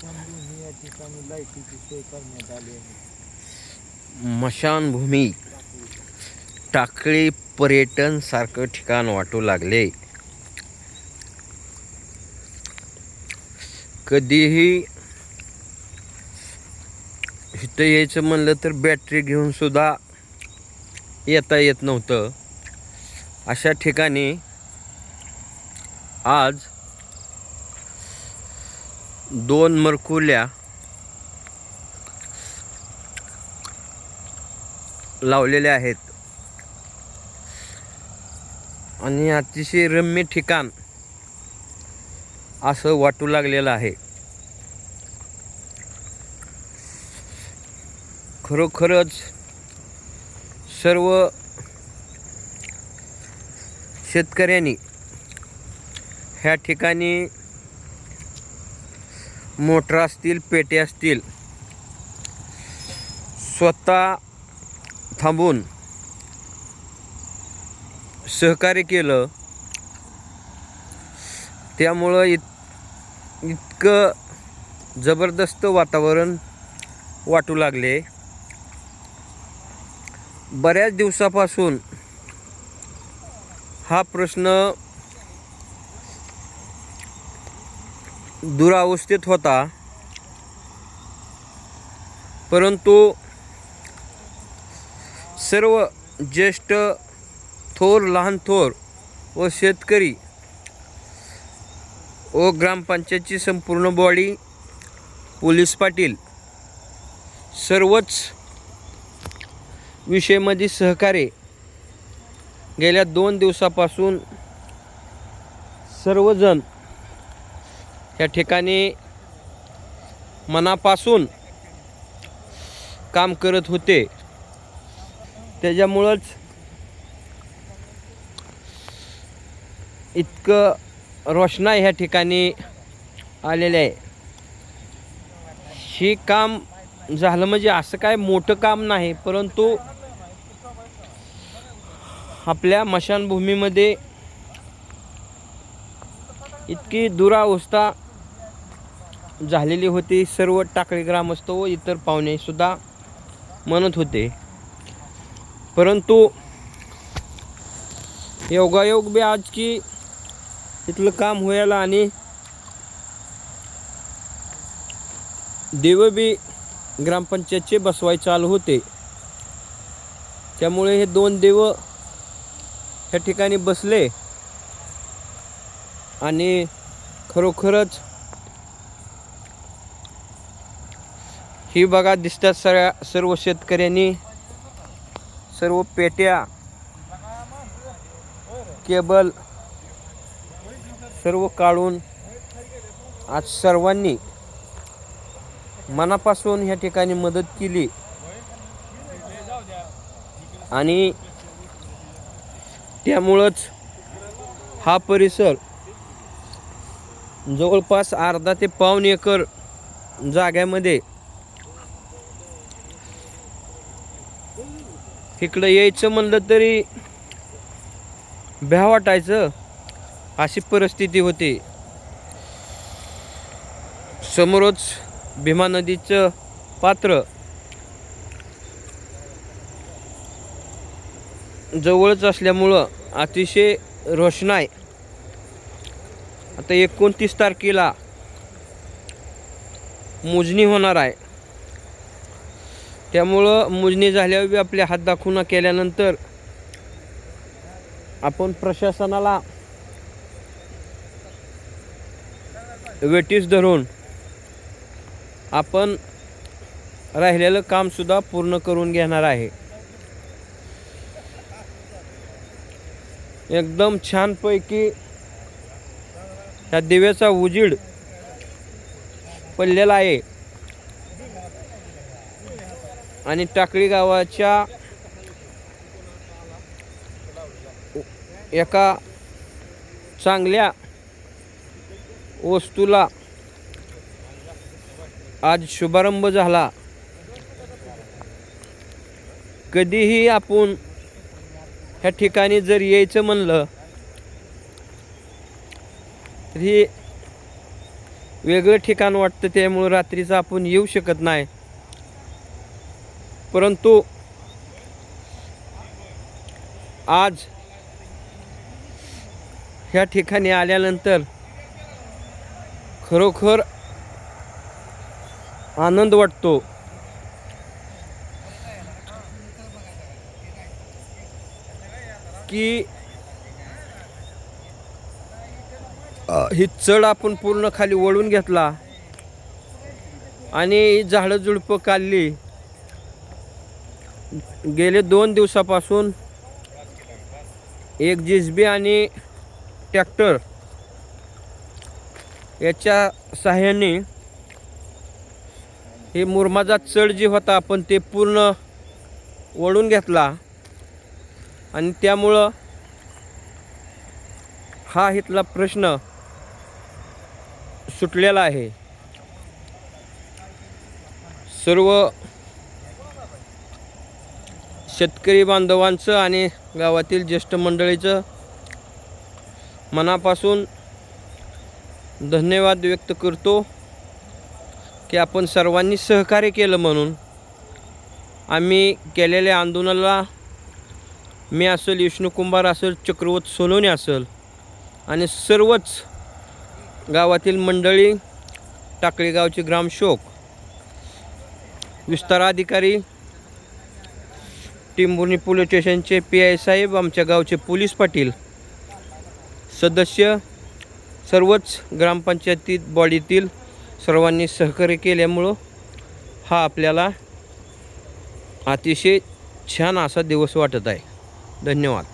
स्मशानभूमी या ठिकाणी लाईटीची सोय करण्यात आली आहे मशानभूमी. टाकळी पर्यटन सारखं ठिकाण वाटू लागले. कधीही इथं यायचं म्हणलं तर बॅटरी घेऊन सुद्धा येता येत नव्हतं. अशा ठिकाणी आज दोन मरकुल्या लावलेल्या आहेत. आणि अतिशय रम्य ठिकाण असं वाटू लागलेलं आहे. खरोखरच सर्व शेतकऱ्यांनी ह्या ठिकाणी मोटर असतील पेटे असतील स्वतः थांबून सहकार्य केलं त्यामुळं इत इतकं जबरदस्त वातावरण वाटू लागले. बऱ्याच दिवसापासून हा प्रश्न दुरावस्थेत होता. परंतु सर्व ज्येष्ठ थोर लहान थोर व शेतकरी व ग्रामपंचायतची संपूर्ण बॉडी पोलीस पाटील सर्वच विषयमध्ये सहकार्य गेल्या दोन दिवसापासून सर्वजण या ठिकाणी मनापासून काम करत होते. त्याच्यामुळंच इतकं रोषणा ह्या ठिकाणी आलेलं आहे. हे काम झालं म्हणजे असं काय मोठं काम नाही परंतु आपल्या मशानभूमीमध्ये इतकी दुरावस्था झालेली होती. सर्व टाकळी ग्रामस्थ व इतर पाहुणेसुद्धा म्हणत होते. परंतु योगायोग बी आज की इथलं काम होयला आणि देव बी ग्रामपंचायतचे बसवाय चालू होते. त्यामुळे हे दोन देव ह्या ठिकाणी बसले आणि खरोखरच ही बघा दिसतात सगळ्या सर्व शेतकऱ्यांनी. सर्व पेट्या केबल सर्व काढून आज सर्वांनी मनापासून ह्या ठिकाणी मदत केली. आणि त्यामुळंच हा परिसर जवळपास अर्धा ते पाऊण एकर जाग्यामध्ये इकडं यायचं म्हणलं तरी भ्या वाटायचं. अशी परिस्थिती होती. समोरच भीमा नदीचं पात्र. जवळच असल्यामुळं अतिशय रोषणाय आता एकोणतीस तारखेला मोजणी होणार आहे. त्यामुळं मोजणी झाल्यावर बी आपले हात दाखवून केल्यानंतर आपण प्रशासनाला वेटीस धरून आपण राहिलेलं कामसुद्धा पूर्ण करून घेणार आहे. एकदम छानपैकी ह्या दिव्याचा उजीड पडलेला आहे. आणि टाकळी गावाच्या एका चांगल्या वस्तूला आज शुभारंभ झाला. कधीही आपण ह्या ठिकाणी जर यायचं म्हणलं तर हे वेगळं ठिकाण वाटतं त्यामुळं रात्रीचं आपण येऊ शकत नाही. परंतु आज ह्या ठिकाणी आल्यानंतर खरोखर आनंद वाटतो. की ही चढ आपण पूर्ण खाली वळून घेतला आणि झाडं झुडपं काढली. गेले दोन दिवसापासून एक जिजबी आणि ट्रॅक्टर याच्या सहाय्याने हे मुरमाचा चढ जी होता आपण ते पूर्ण वळून घेतला. आणि त्यामुळं हा इथला प्रश्न सुटलेला आहे. सर्व शेतकरी बांधवांचं आणि गावातील ज्येष्ठ मंडळीचं मनापासून धन्यवाद व्यक्त करतो की आपण सर्वांनी सहकार्य केलं म्हणून. आम्ही केलेल्या आंदोलनाला मी असेल विष्णू कुंभार असेल चक्रवर्त सोनोनी असेल आणि सर्वच गावातील मंडळी टाकळीगावचे ग्रामशोक विस्ताराधिकारी टिंबुर्णी पोलीस स्टेशनचे पी आय साहेब आमच्या गावचे पोलीस पाटील. सदस्य सर्वच ग्रामपंचायतीत बॉडीतील सर्वांनी सहकार्य केल्यामुळं हा आपल्याला अतिशय छान असा दिवस वाटत आहे. धन्यवाद.